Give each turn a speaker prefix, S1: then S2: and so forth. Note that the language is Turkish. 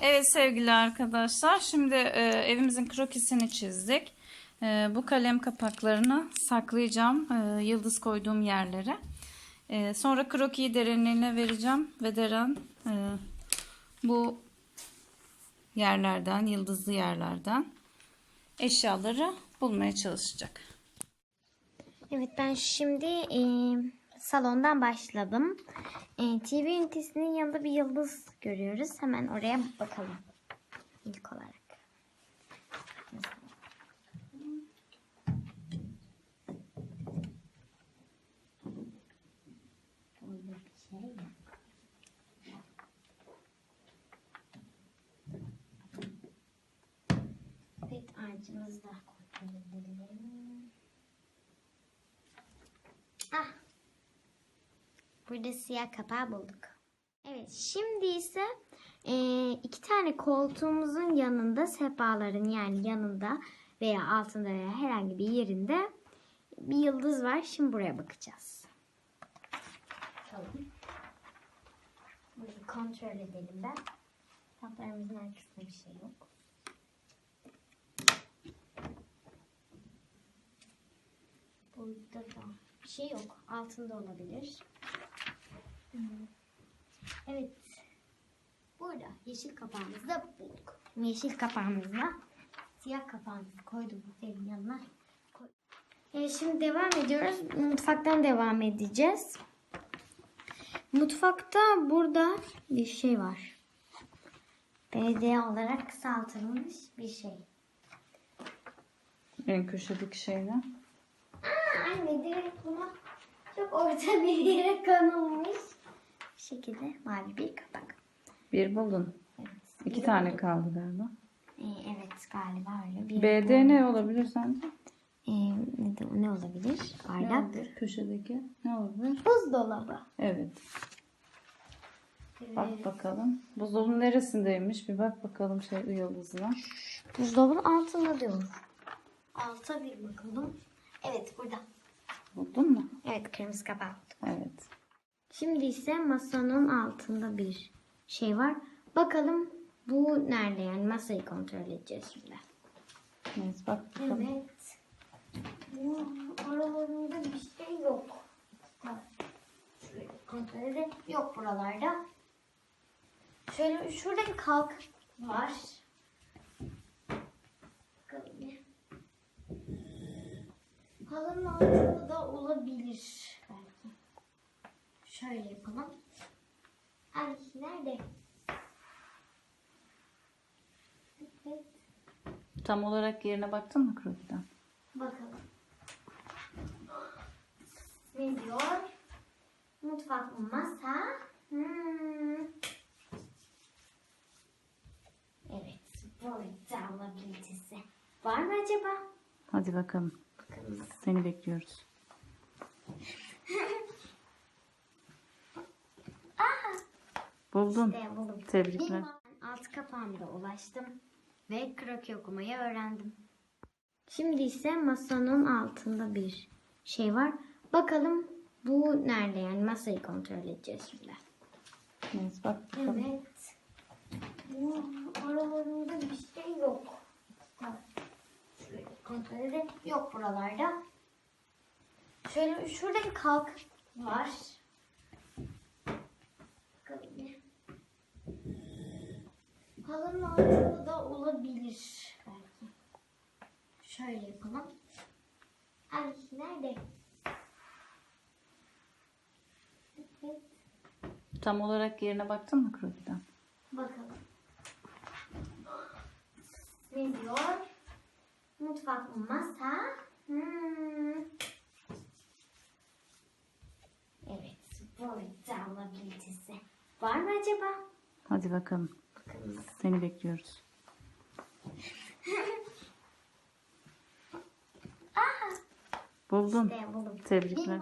S1: Evet sevgili arkadaşlar şimdi e, evimizin krokisini çizdik. E, bu kalem kapaklarını saklayacağım e, yıldız koyduğum yerlere. E, sonra krokiyi Deren'ine vereceğim ve Deren e, bu yerlerden yıldızlı yerlerden eşyaları bulmaya çalışacak.
S2: Evet ben şimdi e, salondan başladım. E, TV ünitesinin yanında bir yıldız görüyoruz. Hemen oraya bakalım. İlk olarak. Evet ağacımızı da kontrol edelim. Ah. Burada siyah kapağı bulduk. Evet şimdi ise e, iki tane koltuğumuzun yanında sehpaların yani yanında veya altında veya herhangi bir yerinde bir yıldız var. Şimdi buraya bakacağız. Bakalım. Burayı kontrol edelim ben. Kitaplarımızın arkasında bir şey yok. Burada da bir şey yok. Altında olabilir. Hmm. Evet. Burada yeşil kapağımızı da bulduk. Yeşil kapağımızla siyah kapağımızı koydum evin yanına. Koy. Evet, şimdi devam ediyoruz. Mutfaktan devam edeceğiz. Mutfakta burada bir şey var. BD olarak kısaltılmış bir şey.
S1: En köşedeki şeyler.
S2: Anne direkt buna çok orta bir yere konulmuş. Bu şekilde mavi bir kapak.
S1: Bir buldun.
S2: Evet.
S1: İki
S2: Bir
S1: tane
S2: bulduk.
S1: kaldı galiba.
S2: Ee, evet galiba öyle. Bir
S1: BD ne olabilir sence?
S2: Ee, ne, de- ne olabilir?
S1: Ne
S2: Bardak.
S1: olabilir? Köşedeki ne olabilir?
S2: Buzdolabı.
S1: Evet. Bak bakalım. Buzdolabının neresindeymiş? Bir bak bakalım şey yıldızına.
S2: Buzdolabının altında diyor. Alta bir bakalım. Evet burada.
S1: Buldun mu?
S2: Evet kırmızı kapak.
S1: Evet.
S2: Şimdi ise masanın altında bir şey var. Bakalım bu nerede yani masayı kontrol edeceğiz şimdi.
S1: Bak bakalım.
S2: Evet. Bu aralarında bir şey yok. Kontrol edelim. Yok buralarda. Şöyle şurada bir kalk var. Halının altında da olabilir belki. Şöyle yapalım. Ay nerede? Evet.
S1: Tam olarak yerine baktın mı krokiden?
S2: Bakalım. Ne diyor? Mutfak masa. Hmm. Evet. Burada olabilitesi. Var mı acaba?
S1: Hadi bakalım.
S2: Bakalım.
S1: Seni bekliyoruz. Buldun.
S2: İşte buldum.
S1: Tebrikler.
S2: Ben alt kapağımda ulaştım. Ve kroki okumayı öğrendim. Şimdi ise masanın altında bir şey var. Bakalım bu nerede yani masayı kontrol edeceğiz şimdi.
S1: Bak bakalım.
S2: Evet. Bu aralarında bir şey yok. Şöyle kontrol edelim. Yok buralarda. Şöyle şurada bir kalk var. Bakalım bir. Halının altında da olabilir belki. Şöyle yapalım. Ay nerede? Evet.
S1: Tam olarak yerine baktın mı krokiden?
S2: Bakalım. Ne diyor? Mutfak masa. Hmm. Evet. Burada olabilitesi. Var mı acaba?
S1: Hadi bakalım. Seni bekliyoruz. Buldun.
S2: İşte buldum.
S1: Tebrikler.